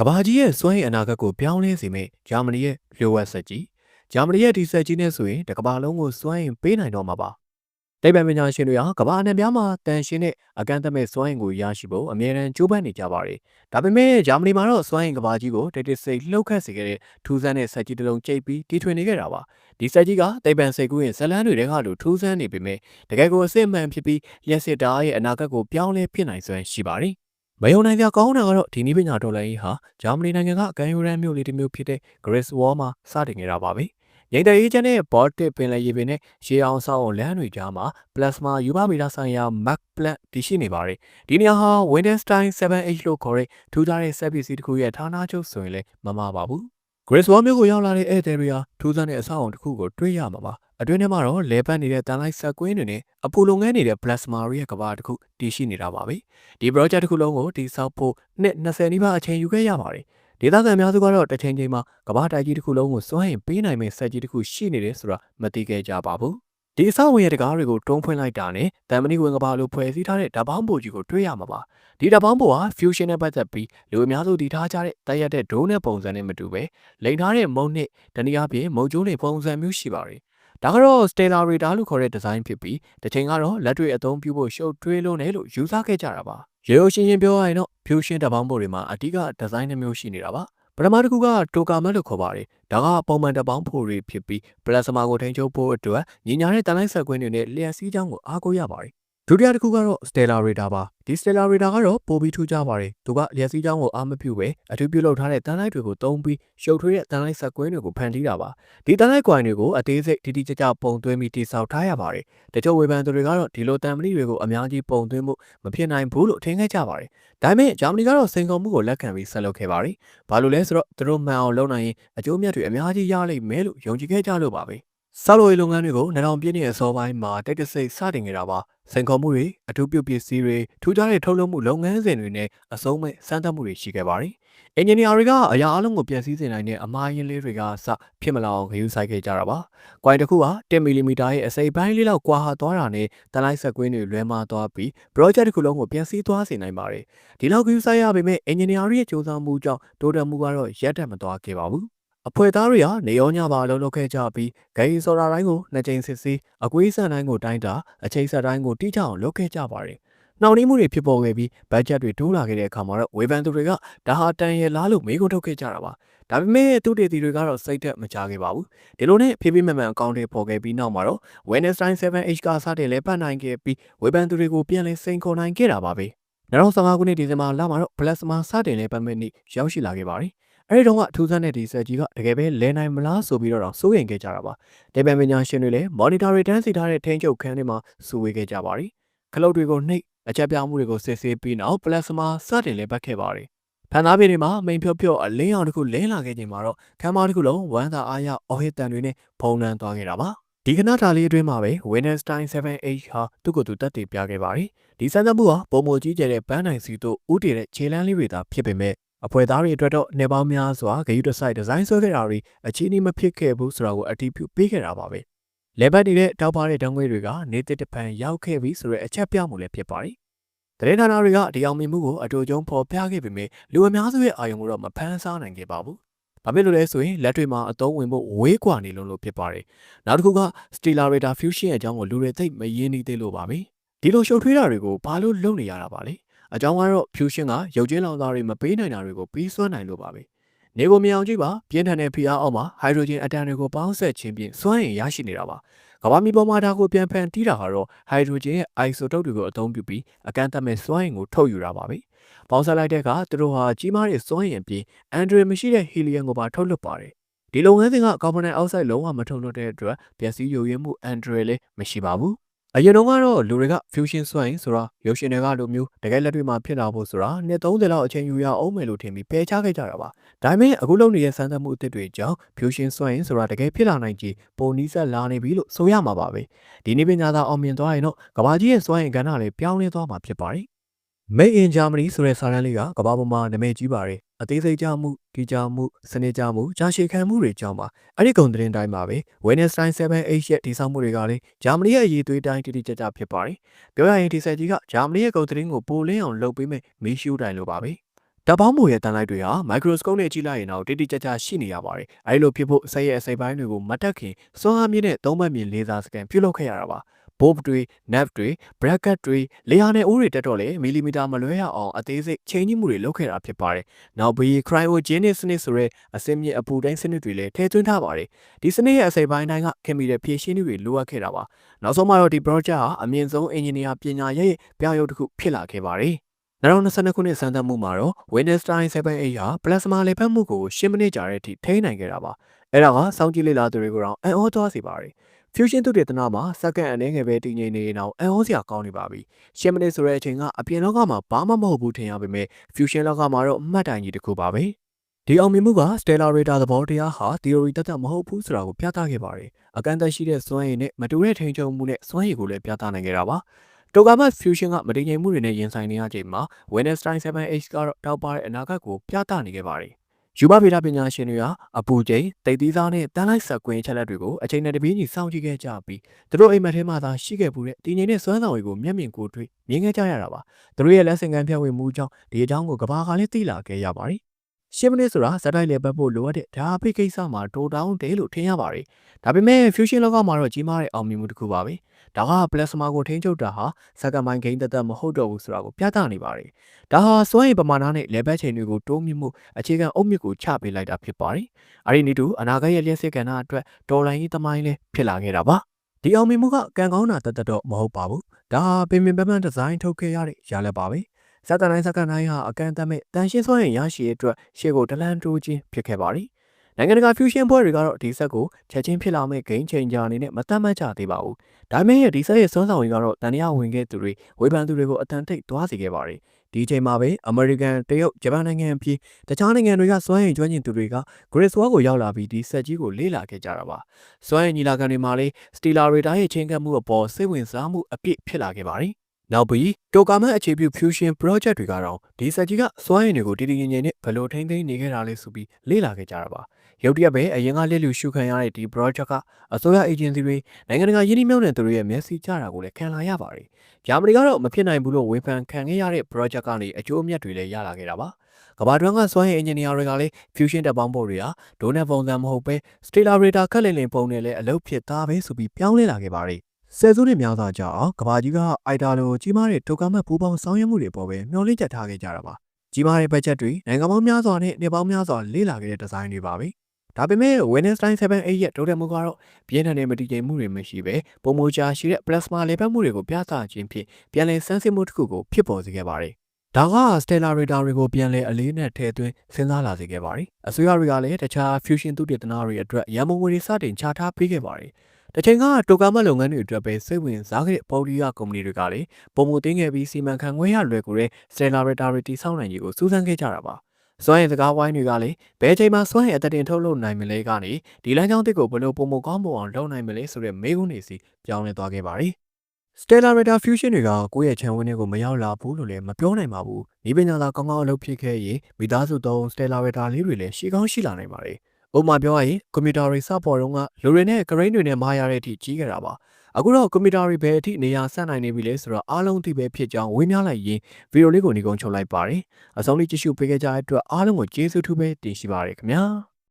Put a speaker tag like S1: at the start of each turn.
S1: ကဘာကြီးရဲ့စွမ်းရည်အနာဂတ်ကိုပြောင်းလဲစေမယ့်ဂျာမနီရဲ့လျှို့ဝှက်ဆက်ကြီးဂျာမနီရဲ့ဒီဆက်ကြီးနဲ့ဆိုရင်တစ်ကမ္ဘာလုံးကိုစွမ်းရည်ပေးနိုင်တော့မှာပါတိတ်ပံပညာရှင်တွေဟာကမ္ဘာအနှံ့ပြားမှာတန်ရှင်းတဲ့အကန့်အသတ်မဲ့စွမ်းရည်ကိုရရှိဖို့အမြဲတမ်းကြိုးပမ်းနေကြပါတယ်ဒါပေမဲ့ဂျာမနီမှာတော့စွမ်းရည်ကဘာကြီးကိုတိတ်တိတ်ဆိတ်လှုပ်ခတ်စေခဲ့တဲ့ထူးဆန်းတဲ့ဆက်ကြီးတစ်လုံးကျိတ်ပြီးတီထွင်နေခဲ့တာပါဒီဆက်ကြီးကတိတ်ပံစိတ်ကူးရဲ့ဇလန်းတွေကလိုထူးဆန်းနေပေမဲ့တကယ်ကိုအစစ်အမှန်ဖြစ်ပြီးလျှက်စစ်တားရဲ့အနာဂတ်ကိုပြောင်းလဲဖြစ်နိုင်စွမ်းရှိပါတယ် မယုံနိုင်ကြကောင်းတာကတော့ဒီနည်းပညာတော်လှန်ရေးဟာဂျာမနီနိုင်ငံကအကန်ယူရန်မြို့လေးတစ်မြို့ဖြစ်တဲ့ Grace Wall မှာစတင်ခဲ့တာပါပဲ။ငိမ့်တဲ့ရေးချမ်းတဲ့ Baltic ပင်လယ်ရေပြင်နဲ့ရေအောင်ဆောင်းလမ်းတွေကြားမှာ plasma ယူပါမီတာဆိုင်ရာ Mac plant တည်ရှိနေပါတယ်။ဒီနေရာဟာ Windenstein 7H လို့ခေါ်တဲ့ထူးခြားတဲ့စက်ပစ္စည်းတစ်ခုရဲ့ဌာနချုပ်ဆိုရင်လည်းမမှားပါဘူး။ Grace Wall မြို့ကိုရောက်လာတဲ့ဧည့်သည်တွေဟာထူးဆန်းတဲ့အဆောက်အုံတစ်ခုကိုတွေ့ရမှာပါ။အတွင်းထဲမှာတော့လဲပတ်နေတဲ့တန်လိုက်ဆက်ကွင်းတွေနဲ့အပူလုံငန်းနေတဲ့ plasma ရဲ့ကဘာတစ်ခုတည်ရှိနေတာပါပဲ။ဒီ project တစ်ခုလုံးကိုတည်ဆောက်ဖို့နှစ်20နီးပါးအချိန်ယူခဲ့ရပါတယ်။ဒေသခံအများစုကတော့တစ်ချိန်ချိန်မှာကဘာတိုက်ကြီးတစ်ခုလုံးကိုစွန့်ရင်ပေးနိုင်မယ့်ဆက်ကြီးတစ်ခုရှိနေတယ်ဆိုတာမသိခဲ့ကြပါဘူး။ ဒီအဆောက်အအုံရဲ့တကားတွေကိုတွန်းဖွင့်လိုက်တာနဲ့တမ်မဏိဝင်ကဘာလိုဖွဲ့စည်းထားတဲ့ဓာတ်ပေါင်းပိုကြီးကိုတွေ့ရမှာပါ။ဒီဓာတ်ပေါင်းပိုဟာ fusion နဲ့ပတ်သက်ပြီးလူအများစုတည်ထားကြတဲ့တိုက်ရက်တဲ့ဒိုးနဲ့ပုံစံနဲ့မတူပဲလိန်ထားတဲ့မုံနဲ့တနည်းအားဖြင့်မုံကျိုးနဲ့ပုံစံမျိုးရှိပါတယ်။ဒါကတော့ Stellar Radar လို့ခေါ်တဲ့ဒီဇိုင်းဖြစ်ပြီးတစ်ချိန်ကတော့လက်တွေ့အသုံးပြုဖို့ရှုပ်ထွေးလုံးတယ်လို့ယူဆခဲ့ကြတာပါ။ရေရိုရှင်းရှင်းပြောရရင်တော့ fusion ဓာတ်ပေါင်းပိုတွေမှာအဓိကဒီဇိုင်းတစ်မျိုးရှိနေတာပါ။ ပထမတစ်ခုကတိုကာမတ်လို့ခေါ်ပါတယ်။ဒါကပုံမှန်ဓာတ်ပေါင်းပိုတွေဖြစ်ပြီးပလက်စမာကိုထိန်းချုပ်ဖို့အတွက်ညီညာတဲ့တန်လိုက်ဆက်ကွင်းတွေနဲ့လျှက်စီးချောင်းကိုအားကိုးရပါတယ် ဒုတိယတစ်ခုကတော့ Stellar Radar ပါဒီ Stellar Radar ကတော့ပိုပြီးထူးခြားပါတယ်သူကလျှက်စီးချောင်းကိုအားမပြုပဲအထူးပြုလုပ်ထားတဲ့တန်လိုက်တွေကိုသုံးပြီးရှုပ်ထွေးတဲ့တန်လိုက်ဆက်ကွင်းတွေကိုဖန်တီးတာပါဒီတန်လိုက်ကွိုင်တွေကိုအသေးစိတ်တိတိကျကျပုံသွင်းပြီးတိစောက်ထားရပါတယ်တချို့ဝေဖန်သူတွေကတော့ဒီလိုတန်မဏိတွေကိုအများကြီးပုံသွင်းမှုမဖြစ်နိုင်ဘူးလို့ထင်ခဲ့ကြပါတယ်ဒါပေမဲ့ဂျာမနီကတော့စိန်ခေါ်မှုကိုလက်ခံပြီးဆက်လုပ်ခဲ့ပါတယ်ဘာလို့လဲဆိုတော့သူတို့မှန်အောင်လုပ်နိုင်ရင်အကျိုးမြတ်တွေအများကြီးရလိမ့်မယ်လို့ယုံကြည်ခဲ့ကြလို့ပါပဲဆောက်လုပ်ရေးလုပ်ငန်းတွေကို2000ပြည့်နှစ်အစောပိုင်းမှာတိတ်တဆိတ်စတင်ခဲ့တာပါ။ စိန်ခေါ်မှုတွေအထူးပြုပစ္စည်းတွေထူးခြားတဲ့ထုတ်လုပ်မှုလုပ်ငန်းစဉ်တွေနဲ့အစုံမဲ့စမ်းသပ်မှုတွေရှိခဲ့ပါတယ်။အင်ဂျင်နီယာတွေကအရာအလုံးကိုပြင်ဆင်စေနိုင်တဲ့အမှားယွင်းလေးတွေကစဖြစ်မလာအောင်ဂရုစိုက်ခဲ့ကြတာပါ။ကွိုင်တစ်ခုဟာ10မီလီမီတာရဲ့အစိပ်ပိုင်းလေးလောက်ကွာဟာသွားတာနဲ့တန်လိုက်ဆက်ကွင်းတွေလွဲမှားသွားပြီး project တစ်ခုလုံးကိုပြင်ဆင်သွားစေနိုင်ပါတယ်။ဒီလောက်ဂရုစိုက်ရပေမဲ့အင်ဂျင်နီယာတွေရဲ့စူးစမ်းမှုကြောင့်တိုးတက်မှုကတော့ရပ်တန့်မသွားခဲ့ပါဘူး။ အဖွဲ့သားတွေဟာနေရောညပါအလုံးလုပ်ခဲ့ကြပြီးဂိမ်းစော်ရာတိုင်းကိုနှစ်ကြိမ်စစ်ဆေးအကွေးဆန်တိုင်းကိုတိုင်းတာအချိန်ဆက်တိုင်းကိုတိကျအောင်လုပ်ခဲ့ကြပါတယ်။နှောင့်နှေးမှုတွေဖြစ်ပေါ်ခဲ့ပြီးဘတ်ဂျက်တွေတိုးလာခဲ့တဲ့အခါမှာတော့ဝေဖန်သူတွေကဒါဟာတန်ရလားလို့မေးခွန်းထုတ်ခဲ့ကြတာပါ။ဒါပေမဲ့သူတေတီတွေကတော့စိတ်သက်မကြခဲ့ပါဘူး။ဒီလိုနဲ့ဖေးဖေးမှန်မှန်အကောင့်တွေပေါ်ခဲ့ပြီးနောက်မှာတော့ Wednesday 7H ကစတဲ့လဲပတ်နိုင်ခဲ့ပြီးဝေဖန်သူတွေကိုပြန်လည်စိန်ခေါ်နိုင်ခဲ့တာပါပဲ။2015ခုနှစ်ဒီဇင်ဘာလမှာတော့ Plasma စတင်လဲပတ်မဲ့နေ့ရောက်ရှိလာခဲ့ပါတယ်။ အဲ့ဒီတော့ကအထူးဆန်းတဲ့ဒီဆက်ကြီးကတကယ်ပဲလဲနိုင်မလားဆိုပြီးတော့စိုးရိမ်ခဲ့ကြတာပါဒေပန်ပညာရှင်တွေလည်း monitor တွေတန်းစီထားတဲ့ထိန်းချုပ်ခန်းတွေမှာစူဝေးခဲ့ကြပါတယ်ခလုတ်တွေကိုနှိပ်အချက်ပြမှုတွေကိုစစ်ဆေးပြီးနောက် plasma စတင်လဲပတ်ခဲ့ပါတယ်ဖန်သားပြည်တွေမှာမိန်ဖြော့ဖြော့အလင်းအောင်တစ်ခုလင်းလာခဲ့ချိန်မှာတော့ခမ်းမတစ်ခုလုံးဝမ်းသာအားရအော်ဟစ်တန်တွေနဲ့ဖုံးနှံသွားခဲ့တာပါဒီကနတာလေးအတွင်းမှာပဲ Wednesday 7H ဟာသူ့ကိုယ်သူတက်တည်ပြခဲ့ပါတယ်ဒီစမ်းသပ်မှုဟာပုံမကြီးကျယ်တဲ့ဘန်းနိုင်စီတို့ဥတည်တဲ့ခြေလမ်းလေးတွေသာဖြစ်ပေမဲ့ အဖွဲ့သားတွေအတွက်တော့နေပေါင်းများစွာဂရုတစိုက်ဒီဇိုင်းဆွဲခဲ့တာတွေအချင်းကြီးမဖြစ်ခဲ့ဘူးဆိုတာကိုအတည်ပြုပေးခဲ့တာပါပဲလေဘတ်နေတဲ့တောက်ပါတဲ့တံငွေတွေကနေတစ်တပံရောက်ခဲ့ပြီဆိုတဲ့အချက်ပြမှုလည်းဖြစ်ပါတယ်တရင်ဌာနတွေကဒီအောင်မြင်မှုကိုအတူတုံဖော်ပြခဲ့ပေမဲ့လူအများစုရဲ့အာရုံကိုတော့မဖမ်းဆားနိုင်ခဲ့ပါဘူးဘာဖြစ်လို့လဲဆိုရင်လက်တွေမှာအသုံးဝင်ဖို့ဝေးကွာနေလို့လို့ဖြစ်ပါတယ်နောက်တစ်ခုက Stellar Radar Fusion အကြောင်းကိုလူတွေသိမရင်းနှီးသေးလို့ပါပဲဒီလိုရှုပ်ထွေးတာတွေကိုဘာလို့လုပ်နေရတာပါလဲ အကြောင်းကတော့ fusion ကရုပ်ချင်းလောင်စာတွေမပေးနိုင်တာတွေကိုပြီးစွမ်းနိုင်လို့ပါပဲနေကိုမြောင်ကြည့်ပါပြင်းထန်တဲ့ဖိအားအောက်မှာဟိုက်ဒရိုဂျင်အတန်တွေကိုပေါင်းဆက်ခြင်းဖြင့်စွမ်းအင်ရရှိနေတာပါကမ္ဘာမီပေါ်မှာဒါကိုပြန်ဖန်တီးတာကတော့ဟိုက်ဒရိုဂျင်ရဲ့ isotope တွေကိုအသုံးပြုပြီးအကန့်အသတ်မဲ့စွမ်းအင်ကိုထုတ်ယူတာပါပဲပေါင်းဆက်လိုက်တဲ့အခါသူတို့ဟာကြီးမားတဲ့စွမ်းအင်ပြီးအန်ဒရီမရှိတဲ့ဟီလီယမ်ကိုပါထုတ်လွှတ်ပါတယ်ဒီလုပ်ငန်းစဉ်ကကာဗွန်ဒိုင်အောက်ဆိုက်လုံးဝမထုတ်လွှတ်တဲ့အတွက်ပျက်စီးယိုယွင်းမှုအန်ဒရီလည်းမရှိပါဘူး အရင်တော့ကတော့လူတွေက fusion စွမ်းဆိုတာရုပ်ရှင်တွေကလိုမျိုးတကယ်လက်တွေ့မှာဖြစ်လာဖို့ဆိုတာနှစ်30လောက်အချိန်ယူရအောင်မယ်လို့ထင်ပြီးပယ်ချခဲ့ကြတာပါဒါပေမဲ့အခုလုပ်နေတဲ့စမ်းသပ်မှုအသစ်တွေကြောင့် fusion စွမ်းဆိုတာတကယ်ဖြစ်လာနိုင်ကြီးပုံနီးစပ်လာနေပြီလို့ဆိုရမှာပါပဲဒီနေ့ပညာသားအောင်မြင်သွားရင်တော့ကဘာကြီးရဲ့စွမ်းရင်ကဏ္ဍလေးပြောင်းလဲသွားမှာဖြစ်ပါတယ် Made in Germany ဆိုတဲ့စာတမ်းလေးကကမ္ဘာပေါ်မှာနာမည်ကြီးပါတယ် အသေးစိတ်ကြမှုကြီးကြမှုစနစ်ကြမှုကြာရှည်ခံမှုတွေကြောင့်ပါအဲ့ဒီကုန်သတင်းတိုင်းပါပဲ Wednesday 7H ရဲ့ဒီဆောင်မှုတွေကလည်းဂျာမနီရဲ့အရေးသွေးတိုင်းတိတိကျကျဖြစ်ပါတယ်ပြောရရင်ဒီဆက်ကြီးကဂျာမနီရဲ့ကုန်သတင်းကိုပိုလင်းအောင်လုပ်ပေးမယ်မီးရှိုးတိုင်လိုပါပဲဓာတ်ပေါင်းမိုရဲ့တန်လိုက်တွေဟာ microscope နဲ့ကြည့်လိုက်ရင်တော့တိတိကျကျရှိနေရပါတယ်။အဲဒီလိုဖြစ်ဖို့ဆက်ရဲ့အစိပ်ပိုင်းတွေကိုမတက်ခင်စွမ်းအားမြင့်တဲ့သုံးဘက်မြင်လေဆာစကန်ပြုလုပ်ခဲ့ရတာပါ။ bulb တွေ nav တွေ bracket တွေလေယာနဲ့အိုးတွေတက်တော့လေမီလီမီတာမလွဲရအောင်အသေးစိတ်ချိန်ကြီးမှုတွေလုပ်ခဲ့တာဖြစ်ပါတယ်။နောက်ပြီး cryogenic စနစ်ဆိုတဲ့အစင်းမြင့်အပူတိုင်းစနစ်တွေလည်းထည့်သွင်းထားပါတယ်။ဒီစနစ်ရဲ့အစိပ်ပိုင်းတိုင်းကခင်မီတဲ့ဖြည့်ရှင်းတွေလိုအပ်ခဲ့တာပါ။နောက်ဆုံးမှာတော့ဒီ project ဟာအမြင့်ဆုံး engineer ပညာရဲ့ပြောင်းရုပ်တစ်ခုဖြစ်လာခဲ့ပါတယ်။2022ခုနှစ်စမ်းသပ်မှုမှာတော့ Winstein 7.8ဟာ plasma လေပတ်မှုကို10မိနစ်ကြာတဲ့အထိထိန်းနိုင်ခဲ့တာပါ။အဲ့ဒါကစောင့်ကြည့်လေ့လာသူတွေကိုတော့အံ့ဩသွားစေပါတယ်။ fusion သုတေသနမှာစက္ကန့်အနည်းငယ်ပဲတည်ငြိမ်နေရင်တော့အံ့ဩစရာကောင်းနေပါပြီ။10မိနစ်ဆိုတဲ့အချိန်ကအပြင်လောကမှာဘာမှမဟုတ်ဘူးထင်ရပေမဲ့ fusion လောကမှာတော့မှတ်တိုင်ကြီးတစ်ခုပါပဲ။ဒီအောင်မြင်မှုက Stellar Radar သဘောတရားဟာ theory တသက်မဟုတ်ဘူးဆိုတာကိုပြသခဲ့ပါတယ်။အကန့်အသတ်ရှိတဲ့စွမ်းရည်နဲ့မတူတဲ့ထိန်ချုံမှုနဲ့စွမ်းရည်ကိုလည်းပြသနိုင်ခဲ့တာပါ။တိုကာမတ် fusion ကမတည်ငြိမ်မှုတွေနဲ့ရင်ဆိုင်နေရချိန်မှာ Winstein 7H ကတော့တောက်ပါတဲ့အနာဂတ်ကိုပြသနေခဲ့ပါတယ်။ ယူမဗေဒပညာရှင်တွေဟာအပူချိန်တိတ်သီးသားနဲ့တန်းလိုက်ဆက်ကွင်းချက်လက်တွေကိုအချိန်နဲ့တပြေးညီစောင့်ကြည့်ခဲ့ကြပြီးသူတို့အိမ်မက်ထဲမှာသာရှိခဲ့မှုတဲ့တည်ငြိမ်တဲ့စွမ်းဆောင်ရည်ကိုမျက်မြင်ကိုယ်တွေ့မြင်ခဲ့ကြရတာပါ။သူတို့ရဲ့လက်ဆင့်ကမ်းဖြန့်ဝေမှုကြောင့်ဒီအကြောင်းကိုကဘာကလည်းသိလာခဲ့ရပါတယ်။ ရှင်းမနစ်ဆိုတာဇက်တိုက်လေပတ်ဖို့လိုအပ်တဲ့ဓာအဖိကိစ္စမှာတိုးတောင်းတယ်လို့ထင်ရပါတယ်။ဒါပေမဲ့ fusion လောကမှာတော့ကြီးမားတဲ့အောင်မြင်မှုတစ်ခုပါပဲ။ဒါက plasma ကိုထိန်းချုပ်တာဟာစက္ကန့်ပိုင်းဂိမ်းသက်သက်မဟုတ်တော့ဘူးဆိုတာကိုပြသနေပါတယ်။ဒါဟာစွမ်းရည်ပမာဏနဲ့လေပတ်ချိန်တွေကိုတိုးမြင့်မှုအခြေခံအုတ်မြစ်ကိုချပေးလိုက်တာဖြစ်ပါတယ်။အဲဒီနည်းတူအနာဂတ်ရဲ့လျှက်စစ်ကဏ္ဍအတွက်ဒေါ်လာကြီးသမိုင်းလည်းဖြစ်လာခဲ့တာပါ။ဒီအောင်မြင်မှုကကံကောင်းတာတသက်တော့မဟုတ်ပါဘူး။ဒါဟာပင်ပင်ပန်းပန်းဒီဇိုင်းထုတ်ခဲ့ရတဲ့ရလဒ်ပါပဲ။ ဇက်တန်တိုင်းစက္ကန့်တိုင်းဟာအကန့်အသတ်မဲ့တန်ရှင်းစွမ်းရည်ရရှိတဲ့အတွက်ရှေ့ကိုတလန်တိုးခြင်းဖြစ်ခဲ့ပါတယ်။နိုင်ငံတကာ fusion ပွဲတွေကတော့ဒီဆက်ကိုချက်ချင်းဖြစ်လာမဲ့ game changer အနေနဲ့မသတ်မှတ်ကြသေးပါဘူး။ဒါပေမဲ့ဒီဆက်ရဲ့စွမ်းဆောင်ရည်ကတော့တန်တရားဝင်ခဲ့သူတွေဝေဖန်သူတွေကိုအတန်ထိတ်သွားစေခဲ့ပါတယ်။ဒီချိန်မှာပဲ American တရုတ်ဂျပန်နိုင်ငံအပြင်တခြားနိုင်ငံတွေကစွမ်းရည်ကျွမ်းကျင်သူတွေက Great Wall ကိုရောက်လာပြီးဒီဆက်ကြီးကိုလေ့လာခဲ့ကြတာပါ။စွမ်းရည်ညီလာခံတွေမှာလည်း Stellar Radar ရဲ့ချင်းကပ်မှုအပေါ်စိတ်ဝင်စားမှုအပြည့်ဖြစ်လာခဲ့ပါတယ်။ နောက်ပြီးတိုကာမန်အခြေပြု fusion project တွေကတော့ဒီစက်ကြီးကစွမ်းရည်တွေကိုတည်တည်ငြိမ်ငြိမ်နဲ့ဘယ်လိုထိန်းသိမ်းနေခဲ့တာလဲဆိုပြီးလေ့လာခဲ့ကြတာပါရုတ်တရက်ပဲအရင်ကလက်လူရှုခံရတဲ့ဒီ project ကအစိုးရ agency တွေနိုင်ငံတကာယင်းနှိမ့်တဲ့သူတွေရဲ့မျက်စိကျတာကိုလည်းခံလာရပါတယ်ဂျာမနီကတော့မဖြစ်နိုင်ဘူးလို့ဝေဖန်ခံခဲ့ရတဲ့ project ကနေအကျိုးအမြတ်တွေလည်းရလာခဲ့တာပါကဘာတွန်းကစွမ်းရည် engineer တွေကလည်း fusion တက်ပေါင်းဖို့တွေဟာဒိုနက်ပုံစံမဟုတ်ပဲ stellar radar ခက်လင်လင်ပုံနဲ့လည်းအလုပ်ဖြစ်သားပဲဆိုပြီးပြောင်းလဲလာခဲ့ပါတယ် ဆယ်စုနှစ်များစွာကြာအောင်ကဘာကြီးကအိုက်တာလိုကြီးမားတဲ့တိုကမတ်ပူပေါင်းဆောင်ရွက်မှုတွေပေါ်ပဲမျှော်လင့်ချက်ထားခဲ့ကြတာပါကြီးမားတဲ့ဘတ်ဂျက်တွေနိုင်ငံပေါင်းများစွာနဲ့နှစ်ပေါင်းများစွာလေ့လာခဲ့တဲ့ဒီဇိုင်းတွေပါပဲဒါပေမဲ့ Wednesday 7-8ရဲ့တိုးတက်မှုကတော့ပြင်းထန်တဲ့မတည်ငြိမ်မှုတွေမရှိဘဲပုံမူချာရှိတဲ့ plasma လေပတ်မှုတွေကိုပြသခြင်းဖြင့်ပြန်လည်ဆန်းစစ်မှုတစ်ခုကိုဖြစ်ပေါ်စေခဲ့ပါတယ်ဒါက Stellar Radar တွေကိုပြန်လည်အလေးနဲ့ထည့်သွင်းစဉ်းစားလာစေခဲ့ပါတယ်။အစိုးရတွေကလည်းတခြား fusion သုတေသနတွေအတွက်ရန်ပုံငွေတွေစတင်ချထားပေးခဲ့ပါတယ်။ တချိန်ကတိုကာမလုပ်ငန်းတွေအတွက်ပဲစိတ်ဝင်စားခဲ့တဲ့ပေါ်လီယာကုမ္ပဏီတွေကလည်းပုံမသိငယ်ပြီးစီမံခန့်ခွဲရလွယ်ကူတဲ့ Stellar Radar တွေတည်ဆောက်နိုင်ကြီးကိုစူးစမ်းခဲ့ကြတာပါ။စွမ်းရည်စကားဝိုင်းတွေကလည်းဘယ်ချိန်မှစွမ်းရည်အသက်တင်ထုတ်လုပ်နိုင်မလဲကနေဒီလမ်းကြောင်းတစ်ကိုဘယ်လိုပုံမကောင်းပုံအောင်လုပ်နိုင်မလဲဆိုတဲ့မေးခွန်းတွေစီပြောင်းလဲသွားခဲ့ပါတယ်။ Stellar Radar Fusion တွေကကိုယ့်ရဲ့ခြံဝင်းတွေကိုမရောက်လာဘူးလို့လည်းမပြောနိုင်ပါဘူး။ဒီပညာသာကောင်းကောင်းအလုပ်ဖြစ်ခဲ့ရင်မိသားစုသုံး Stellar Radar လေးတွေလည်းရှိကောင်းရှိလာနိုင်ပါတယ်။ ဥပမာပြောရရင်ကွန်ပျူတာတွေစပေါ်တော့ကလူတွေနဲ့ဂရိန်းတွေနဲ့မာရတဲ့အထိကြီးခဲ့တာပါ။အခုတော့ကွန်ပျူတာတွေဘယ်အထိနေရာဆက်နိုင်နေပြီလဲဆိုတော့အားလုံးသိပဲဖြစ်ကြောင်းဝေမျှလိုက်ရင်ဗီဒီယိုလေးကိုညီကုန်းချုပ်လိုက်ပါတယ်။အဆုံးလေးကြည့်ရှုပေးခဲ့ကြတဲ့အတွက်အားလုံးကိုကျေးဇူးထူးပဲတင်ရှိပါရခင်ဗျာ။